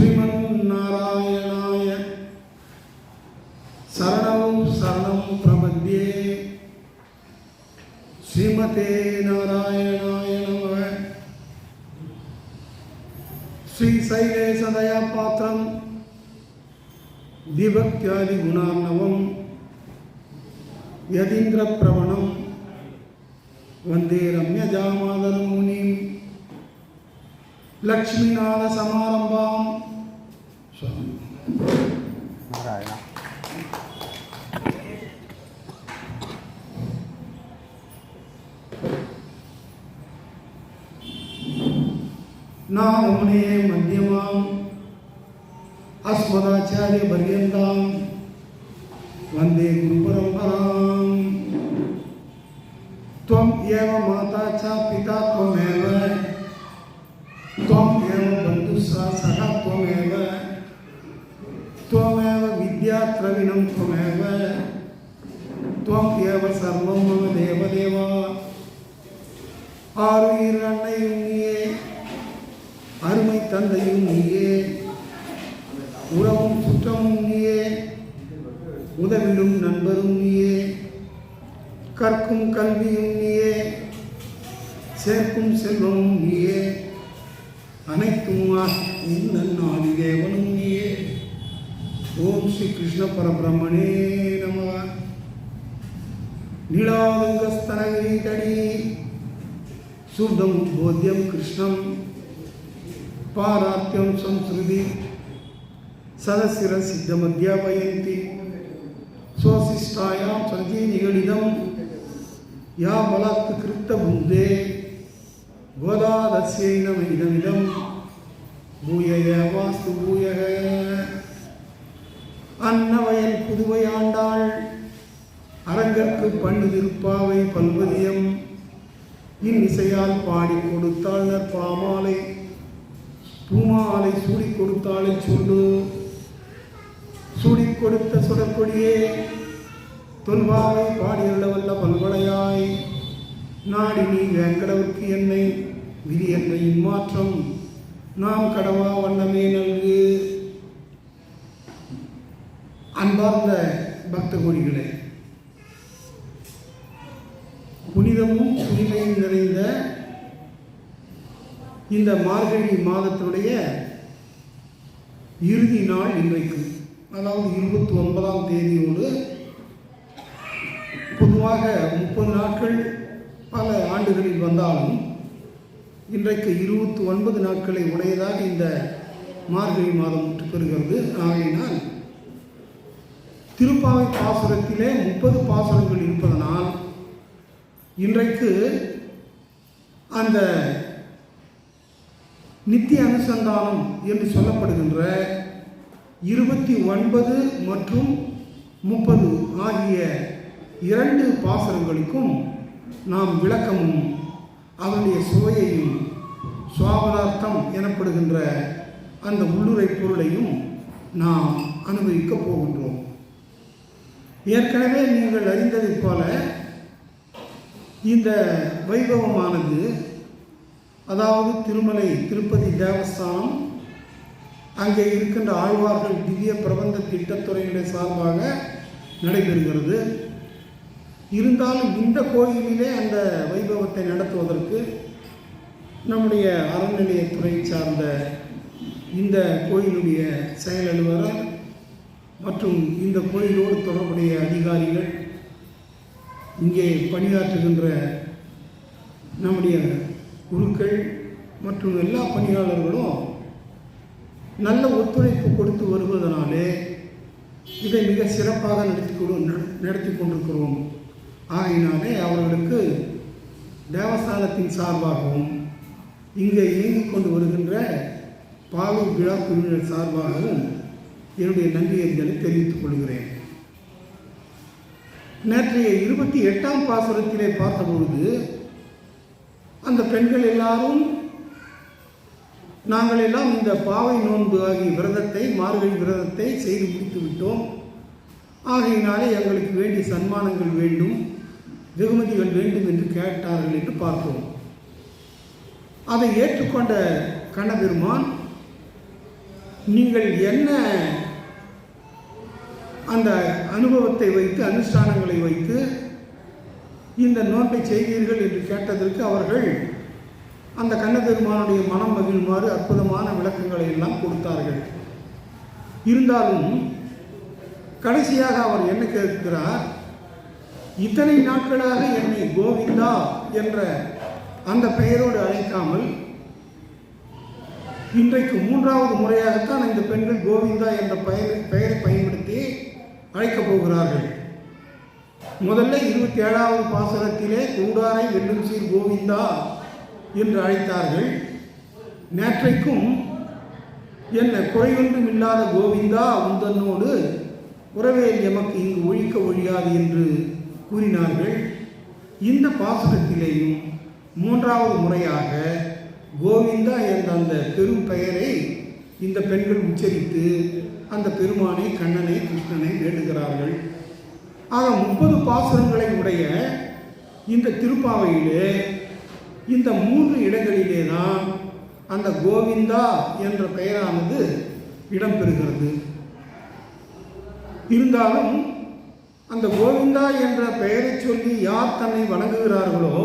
ஸ்ரீமன்னாராயணாய சரணம் சரணம் பிரபத்யே ஸ்ரீமதே நாராயணாய நம ஸ்ரீ சைலேசதயா பாத்திரம். திபக்தியாதி குணார்ணவம். யதீந்திர பிரவணம். வந்தே ரம்யஜாமாதர முனிம். லக்ஷ்மிநாத சமாரம்பாம். நாராயணா நாமுனே மத்தியமாம். அஸ்மதாச்சாரிய பர்யந்தாம். வந்தே குரு பரம்பராம். துவம் ஏவ மாதா विद्याद्रविणं त्वमेव त्वम् एव सर्वं मम देवदेव ஆறுயிர் அன்னையும் நீயே அருமை தந்தையும் நீயே உறவும் சுற்றமும் நீயே உதவிடும் நண்பரும் நீயே கற்கும் கல்வியும் நீயே சேர்க்கும் செல்வமும் நீயே அனைத்தும் நன்னாதி தேவனும் நீயே ஓம் ஸ்ரீ கிருஷ்ண பரபிரம்மணே நம. நீளாதுங்கஸ்தனகிரீடணி சுப்தம் போத்தியம் கிருஷ்ணம். பாராத்தியம் சம்ஸ்ருதி. சதசிர சித்தமத்யாபயந்தி. ஸ்வசிஷ்டாயாம் சஞ்சீ நிகழிதம். யா பலாத் கிருத்த புந்தே கோதாதஸ்யை நம இதமிதம் இருப்பாவை பல்வதியம் இன் இசையால் பாடி கொடுத்தாள் பாமாலை பூமாலை சூடி கொடுத்தாளை சொல்லு. சூடி கொடுத்த சுடக்கொடியே தொல்வாவை பாடியுள்ள வல்ல பல்வளையாய் நாடி நீ வேங்கடவுக்கு என்னை விதி என்னை இம்மாற்றம். நாம் கடவா வண்ணமே நல்கு. அன்பார்ந்த பக்த கோடிகளே புனிதமும் புனிமையும் நிறைந்த இந்த மார்கழி மாதத்தினுடைய இறுதி நாள் இன்றைக்கு. அதாவது இருபத்தி ஒன்பதாம் தேதியோடு பொதுவாக முப்பது நாட்கள் பல ஆண்டுகளில் வந்தாலும் இன்றைக்கு இருபத்தி ஒன்பது நாட்களை உடையதாக இந்த மார்கழி மாதம் பெறுகிறது. ஆகையினால் திருப்பாவை பாசுரத்திலே முப்பது பாசுரங்கள் இருப்பதனால் இன்றைக்கு அந்த நித்திய அனுசந்தானம் என்று சொல்லப்படுகின்ற இருபத்தி ஒன்பது மற்றும் முப்பது ஆகிய இரண்டு பாசனங்களுக்கும் நாம் விளக்கமும் அதனுடைய சுவையையும் சுவாபதார்த்தம் எனப்படுகின்ற அந்த உள்ளுரை பொருளையும் நாம் அனுபவிக்கப் போகின்றோம். ஏற்கனவே நீங்கள் அறிந்ததைப் போல இந்த வைபவமானது அதாவது திருமலை திருப்பதி தேவஸ்தானம் அங்கே இருக்கின்ற ஆழ்வார்கள் திவ்ய பிரபந்த திட்டத்துறையினுடைய சார்பாக நடைபெறுகிறது. இருந்தாலும் இந்த கோயிலிலே அந்த வைபவத்தை நடத்துவதற்கு நம்முடைய அறநிலையத்துறை சார்ந்த இந்த கோயிலுடைய செயல் அலுவலர் மற்றும் இந்த கோயிலோடு தொடர்புடைய அதிகாரிகள் இங்கே பணியாற்றுகின்ற நம்முடைய குருக்கள் மற்றும் எல்லா பணியாளர்களும் நல்ல ஒத்துழைப்பு கொடுத்து வருவதனாலே இதை மிக சிறப்பாக நடத்தி கொடு நடத்தி கொண்டிருக்கிறோம். ஆகினாலே அவர்களுக்கு தேவஸ்தானத்தின் சார்பாகவும் இங்கே இயங்கிக் கொண்டு வருகின்ற பாலு விழா குழுவினர் சார்பாகவும் என்னுடைய நன்றியைகளை தெரிவித்துக் கொள்கிறேன். நேற்றைய இருபத்தி எட்டாம் பாசுரத்திலே பார்த்தபொழுது அந்த பெண்கள் எல்லாரும் நாங்கள் எல்லாம் இந்த பாவை நோன்பு ஆகிய விரதத்தை மார்கழி விரதத்தை செய்து முடித்து விட்டோம். ஆகையினாலே எங்களுக்கு வேண்டிய சன்மானங்கள் வேண்டும் வெகுமதிகள் வேண்டும் என்று கேட்டார்கள் என்று பார்த்தோம். அதை ஏற்றுக்கொண்ட கண்ணபெருமான் நீங்கள் என்ன அந்த அனுபவத்தை வைத்து அனுஷ்டானங்களை வைத்து இந்த நோன்பை செய்தீர்கள் என்று கேட்டதற்கு அவர்கள் அந்த கண்ணபெருமானுடைய மனம் மகிழுமாறு அற்புதமான விளக்கங்களை எல்லாம் கொடுத்தார்கள். இருந்தாலும் கடைசியாக அவர் என்ன கேட்கிறார்? இத்தனை நாட்களாக என்னை கோவிந்தா என்ற அந்த பெயரோடு அழைக்காமல் இன்றைக்கு மூன்றாவது முறையாகத்தான் இந்த பெண்கள் கோவிந்தா என்ற பெயர் பெயரை பயன்படுத்தி அழைக்கப் போகிறார்கள். முதல்ல இருபத்தி ஏழாவது பாசனத்திலே கூடாரை வெல்லும் சீர் கோவிந்தா என்று அழைத்தார்கள். நேற்றைக்கும் என்ன குறையொன்றும் இல்லாத கோவிந்தா உந்தன்னோடு உறவே எமக்கு இங்கு ஒழிக்க ஒழியாது என்று கூறினார்கள். இந்த பாசனத்திலேயும் மூன்றாவது முறையாக கோவிந்தா என்ற அந்த பெரும் பெயரை இந்த பெண்கள் உச்சரித்து அந்த பெருமானை கண்ணனை கிருஷ்ணனை வேண்டுகிறார்கள். ஆக முப்பது பாசுரங்களை உடைய இந்த திருப்பாவையிலே இந்த மூன்று இடங்களிலே தான் அந்த கோவிந்தா என்ற பெயரானது இடம்பெறுகிறது. இருந்தாலும் அந்த கோவிந்தா என்ற பெயரை சொல்லி யார் தன்னை வணங்குகிறார்களோ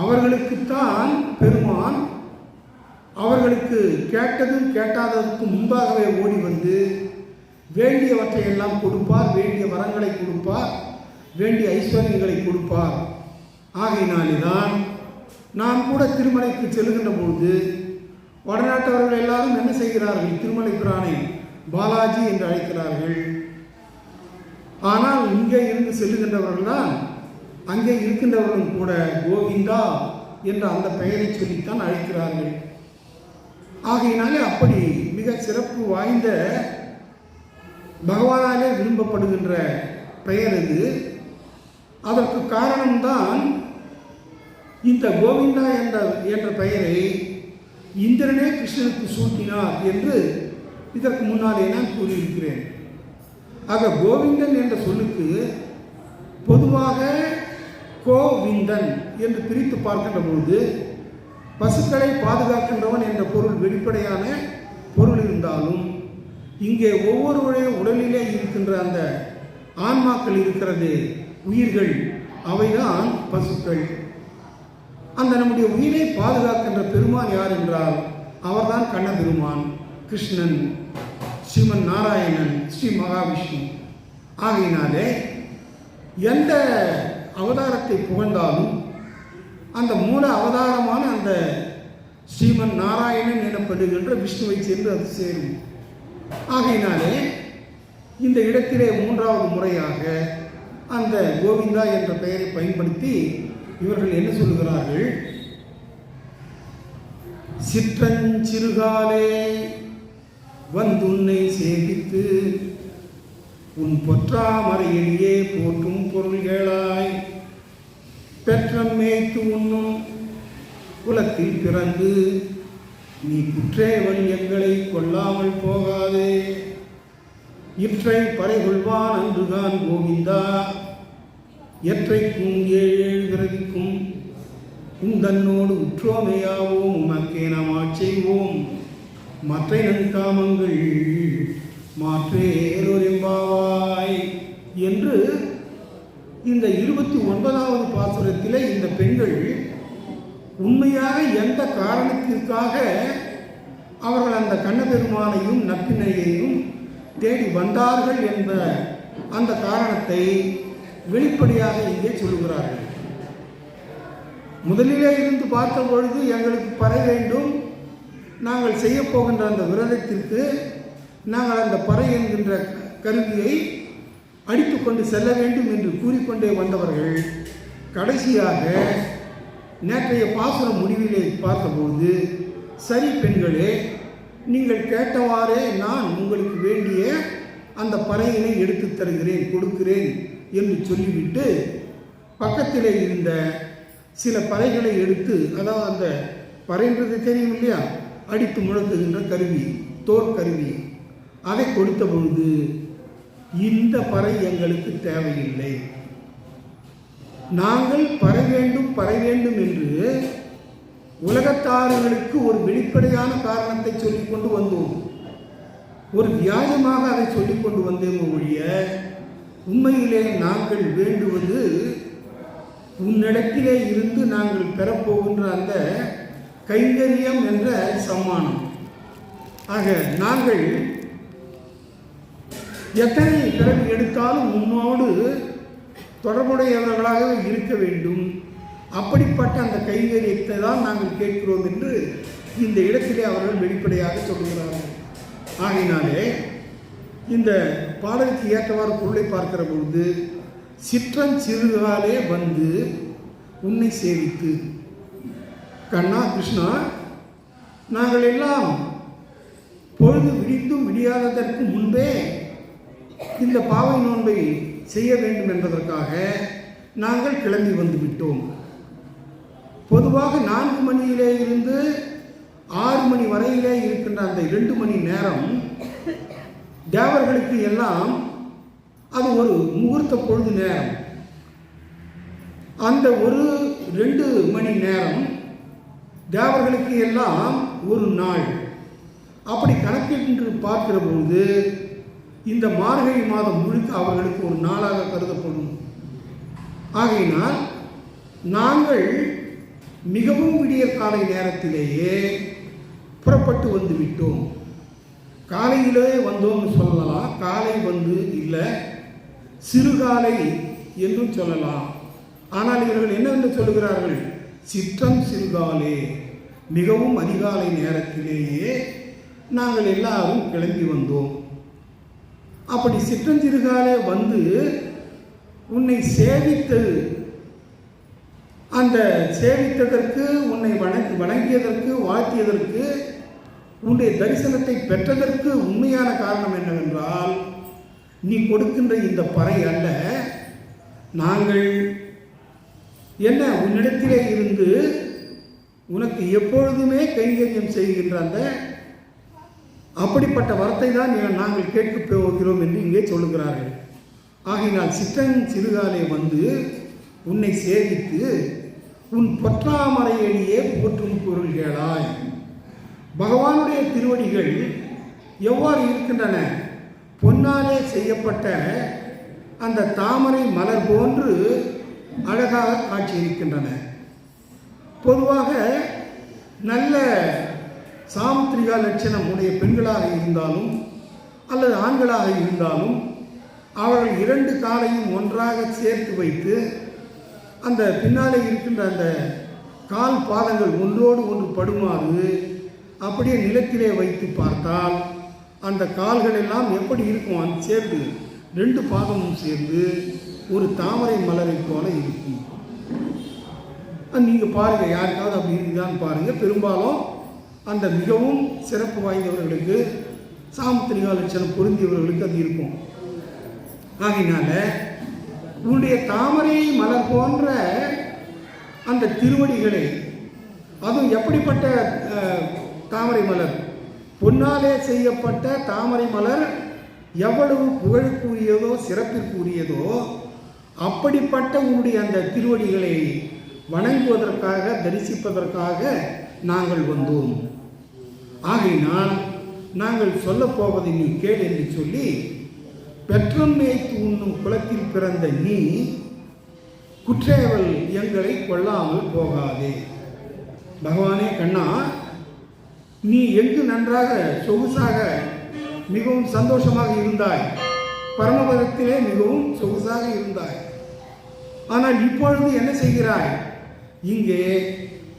அவர்களுக்குத்தான் பெருமான் அவர்களுக்கு கேட்டதும் கேட்டாததற்கு முன்பாகவே ஓடி வந்து வேண்டியவற்றை எல்லாம் கொடுப்பார் வேண்டிய வரங்களை கொடுப்பார் வேண்டிய ஐஸ்வர்யங்களை கொடுப்பார். ஆகையினால்தான் நாம் கூட திருமலைக்கு செல்கின்ற பொழுது வடநாட்டவர்கள் எல்லாரும் என்ன செய்கிறார்கள்? திருமலை பிரானை பாலாஜி என்று அழைக்கிறார்கள். ஆனால் இங்கே இருந்து செல்லுகின்றவர்கள்தான் அங்கே இருக்கின்றவர்களும் கூட கோவிந்தா என்ற அந்த பெயரை சொல்லித்தான் அழைக்கிறார்கள். ஆகையினாலே அப்படி மிக சிறப்பு வாய்ந்த பகவானாலே விரும்பப்படுகின்ற பெயர் இது. அதற்கு காரணம்தான் இந்த கோவிந்தா என்ற என்ற பெயரை இந்திரனே கிருஷ்ணனுக்கு சூட்டினார் என்று இதற்கு முன்னாலே நான் கூறியிருக்கிறேன். ஆக கோவிந்தன் என்ற சொல்லுக்கு பொதுவாக கோவிந்தன் என்று பிரித்து பார்க்கின்ற பொழுது பசுக்களை பாதுகாக்கின்றவன் என்ற பொருள் வெளிப்படையான பொருள் இருந்தாலும் இங்கே ஒவ்வொருவருடைய உடலிலே இருக்கின்ற அந்த ஆன்மாக்கள் இருக்கிறது உயிர்கள் அவைதான் பசுக்கள். அந்த நம்முடைய உயிரை பாதுகாக்கின்ற பெருமான் யார் என்றால் அவர்தான் கண்ண பெருமான் கிருஷ்ணன் ஸ்ரீமன் நாராயணன் ஸ்ரீ மகாவிஷ்ணு. ஆகையினாலே எந்த அவதாரத்தை புகழ்ந்தாலும் அந்த மூல அவதாரமான அந்த ஸ்ரீமன் நாராயணன் எனப்படுகின்ற விஷ்ணுவை சென்று அது சேரும். ஆகையினாலே இந்த இடத்திலே மூன்றாவது முறையாக அந்த கோவிந்தா என்ற பெயரை பயன்படுத்தி இவர்கள் என்ன சொல்கிறார்கள் சிற்றஞ்சிறுகாலே வந்துன்னை சேவித்து உன் பொற்றாமரையிலேயே போற்றும் பொருள்களாய் பெற்றம் மேய்த்து உண்ணும் குலத்தில் பிறந்து நீ குற்றேவன் எங்களை கொல்லாமல் போகாதே. இற்றை பறைகொள்வான் அன்றுதான் கோவிந்தா. எற்றைக்கும் ஏழு பிறவிக்கும் உந்தன்னோடு உற்றோமையாவோம் உமக்கே நாம் ஆட்செய்வோம் மற்ற நன்காமங்கள் மாற்றேலொரெம்பாவாய் என்று இந்த இருபத்தி ஒன்பதாவது விதத்தில் இந்த பெண்கள் உண்மையாக எந்த காரணத்திற்காக அவர்கள் அந்த கண்ணபெருமானையும் நப்பினையையும் தேடி வந்தார்கள் என்ற அந்த காரணத்தை வெளிப்படையாக இங்கே சொல்கிறார்கள் முதலிலே இருந்து பார்த்த பொழுது எங்களுக்கு பறை வேண்டும். நாங்கள் செய்யப்போகின்ற அந்த விரதத்திற்கு நாங்கள் அந்த பறை என்கின்ற கருவியை அடித்து கொண்டு செல்ல வேண்டும் என்று கூறிக்கொண்டே வந்தவர்கள் கடைசியாக நேற்றைய பாசன முடிவிலே பார்த்தபோது சரி பெண்களே நீங்கள் கேட்டவாறே நான் உங்களுக்கு வேண்டிய அந்த பறையினை எடுத்து தருகிறேன் கொடுக்கிறேன் என்று சொல்லிவிட்டு பக்கத்திலே இருந்த சில பறைகளை எடுத்து அதாவது அந்த பறைன்றது தெரியும் இல்லையா அடித்து முழக்குகின்ற கருவி தோற் கருவி. அதை கொடுத்த பொழுது இந்த பறை எங்களுக்கு தேவையில்லை. நாங்கள் பர வேண்டும் பர வேண்டும் என்று உலகத்தாரர்களுக்கு ஒரு வெளிப்படையான காரணத்தை சொல்லிக் கொண்டு வந்தோம். ஒரு வியாஜமாக அதை சொல்லிக் கொண்டு வந்தேன் ஒழிய உண்மையிலே நாங்கள் வேண்டுவது உன்னிடத்திலே இருந்து நாங்கள் பெறப்போகின்ற அந்த கைங்கரியம் என்ற சம்மானம். ஆக நாங்கள் எத்தனை பிறகு எடுத்தாலும் உன்னோடு தொடர்புடையவர்களாக இருக்க வேண்டும். அப்படிப்பட்ட அந்த கைங்கரியத்தை தான் நாங்கள் கேட்கிறோம் என்று இந்த இடத்திலே அவர்கள் வெளிப்படையாக சொல்கிறார்கள். ஆகையினாலே இந்த பாடலுக்கு ஏற்றவாறு பொருளை பார்க்கிற பொழுது சிற்றன் சிறுகாலே வந்து உன்னை சேவித்து. கண்ணா கிருஷ்ணா நாங்கள் எல்லாம் பொழுது விடிந்தும் விடியாததற்கு முன்பே இந்த பாவை நோன்பை செய்ய வேண்டும் என்பதற்காக நாங்கள் கிளம்பி வந்து விட்டோம் பொதுவாக நான்கு மணியிலே இருந்து ஆறு மணி வரையிலே இருக்கின்ற அந்த இரண்டு மணி நேரம் தேவர்களுக்கு எல்லாம் அது ஒரு முகூர்த்த பொழுது நேரம். அந்த ஒரு ரெண்டு மணி நேரம் தேவர்களுக்கு எல்லாம் ஒரு நாள். அப்படி கணக்கிட்டு பார்க்கிற பொழுது இந்த மார்கழி மாதம் முழுக்க அவர்களுக்கு ஒரு நாளாக கருதப்படும். ஆகையினால் நாங்கள் மிகவும் விடிய காலை நேரத்திலேயே புறப்பட்டு வந்து விட்டோம். காலையிலே வந்தோம்னு சொல்லலாம் காலை வந்து இல்லை சிறுகாலை என்றும் சொல்லலாம். ஆனால் இவர்கள் என்னென்று சொல்கிறார்கள் சிற்றம் சிறுகாலே மிகவும் அதிகாலை நேரத்திலேயே நாங்கள் எல்லாரும் கிளம்பி வந்தோம். அப்படி சிற்றஞ்சிறுகாலே வந்து உன்னை சேவித்து அந்த சேவித்ததற்கு உன்னை வணங்கி வணங்கியதற்கு வாழ்த்தியதற்கு உன்னுடைய தரிசனத்தை பெற்றதற்கு உண்மையான காரணம் என்னவென்றால் நீ கொடுக்கின்ற இந்த பறை அல்ல. நாங்கள் என்ன உன்னிடத்திலே இருந்து உனக்கு எப்பொழுதுமே கைங்கரியம் செய்கின்ற அந்த அப்படிப்பட்ட வரத்தை தான் நாங்கள் கேட்கப் போகிறோம் என்று இங்கே சொல்லுகிறார்கள். ஆகையினால் சித்தன் சிறுகாலே வந்து உன்னை சேவித்து உன் பொற்றாமரையடியே போற்றும் பொருள்களாய் பகவானுடைய திருவடிகள் எவ்வாறு இருக்கின்றன? பொன்னாலே செய்யப்பட்ட அந்த தாமரை மலர் போன்று அழகாக காட்சியிருக்கின்றன பொதுவாக நல்ல சாமுத்திரிகா லட்சணம் உடைய பெண்களாக இருந்தாலும் அல்லது ஆண்களாக இருந்தாலும் அவர்கள் இரண்டு காலையும் ஒன்றாக சேர்த்து வைத்து அந்த பின்னாலே இருக்கின்ற அந்த கால் பாதங்கள் ஒன்றோடு ஒன்று படுமாறு அப்படியே நிலத்திலே வைத்து பார்த்தால் அந்த கால்கள் எல்லாம் எப்படி இருக்கும்? அது சேர்ந்து ரெண்டு பாதமும் சேர்ந்து ஒரு தாமரை மலரை போல இருக்கும். அது நீங்கள் பாருங்கள் யாருக்காவது அப்படி இருக்குதான்னு பாருங்கள் பெரும்பாலும் அந்த மிகவும் சிறப்பு வாய்ந்தவர்களுக்கு சாமுத்திரிகா லட்சணம் பொருந்தியவர்களுக்கு அது இருக்கும். ஆகினால உன்னுடைய தாமரை மலர் போன்ற அந்த திருவடிகளை அதுவும் எப்படிப்பட்ட தாமரை மலர்? பொன்னாலே செய்யப்பட்ட தாமரை மலர் எவ்வளவு புகழுக்குரியதோ சிறப்பிற்குரியதோ அப்படிப்பட்ட உன்னுடைய அந்த திருவடிகளை வணங்குவதற்காக தரிசிப்பதற்காக நாங்கள் வந்தோம். ஆகையினால் நாங்கள் சொல்லப் போவதை நீ கேள் என்று சொல்லி பெற்றம் மேய்த்து உண்ணும் குளத்தில் பிறந்த நீ குற்றேவல் எங்களை கொள்ளாமல் போகாதே. பகவானே கண்ணா நீ எங்கு நன்றாக சொகுசாக மிகவும் சந்தோஷமாக இருந்தாய்? பரமபதத்திலே மிகவும் சொகுசாக இருந்தாய். ஆனால் இப்பொழுது என்ன செய்கிறாய்? இங்கே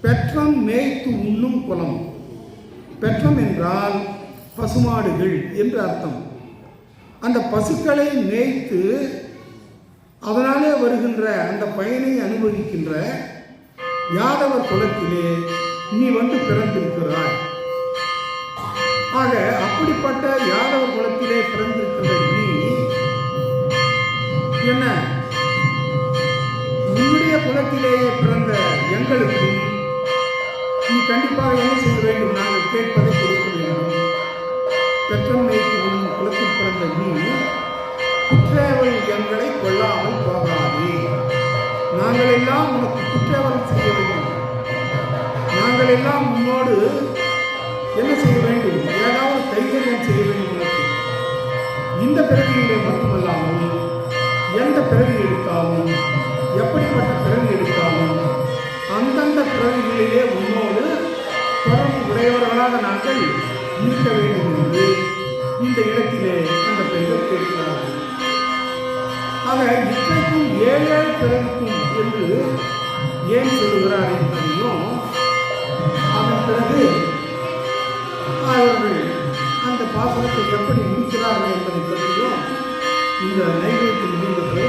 பெற்றம் மேய்த்து உண்ணும் குலம் பெற்றம் என்றால் பசுமாடுகள் என்று அர்த்தம். அந்த பசுக்களை மேய்த்து அதனாலே வருகின்ற அந்த பயனை அனுபவிக்கின்ற யாதவர் குலத்திலே நீ வந்து பிறந்திருக்கிறாய். ஆக அப்படிப்பட்ட யாதவர் குலத்திலே பிறந்திருக்கிற நீ என்ன? உன்னுடைய குலத்திலேயே பிறந்த எங்களுக்கும் நீ கண்டிப்பாக என்ன பெற்றமைக்கு உன் குலத்தில் பிறந்த நீ குற்றேவல் எங்களை கொள்ளாமல் போகாதே. நாங்கள் எல்லாம் உனக்கு குற்றேவல் செய்ய வேண்டும். நாங்கள் எல்லாம் உன்னோடு என்ன செய்ய வேண்டும்? ஏதாவது தைரியம் செய்ய வேண்டும் உனக்கு பிறவியிலே மட்டுமல்லாமல் எந்த பிறவி எடுத்தாலும் எப்படிப்பட்ட பிறவி எடுத்தாலும் அந்தந்த பிறவிகளிலே உன்னோடு தொடர்பு உடையவர்களாக நாங்கள் இருக்க வேண்டும் என்று இந்த இடத்திலே அந்த பெண்கள் கேட்கிறார்கள். ஆக இத்தனைக்கும் ஏழு ஏழு என்று ஏன் சொல்லுகிறார் என்பதையும் அதன் பிறகு அவர்கள் அந்த பாசனத்தை எப்படி முடிக்கிறார்கள் என்பதை பற்றியும் இந்த நைவேத்திய முடிவுகளை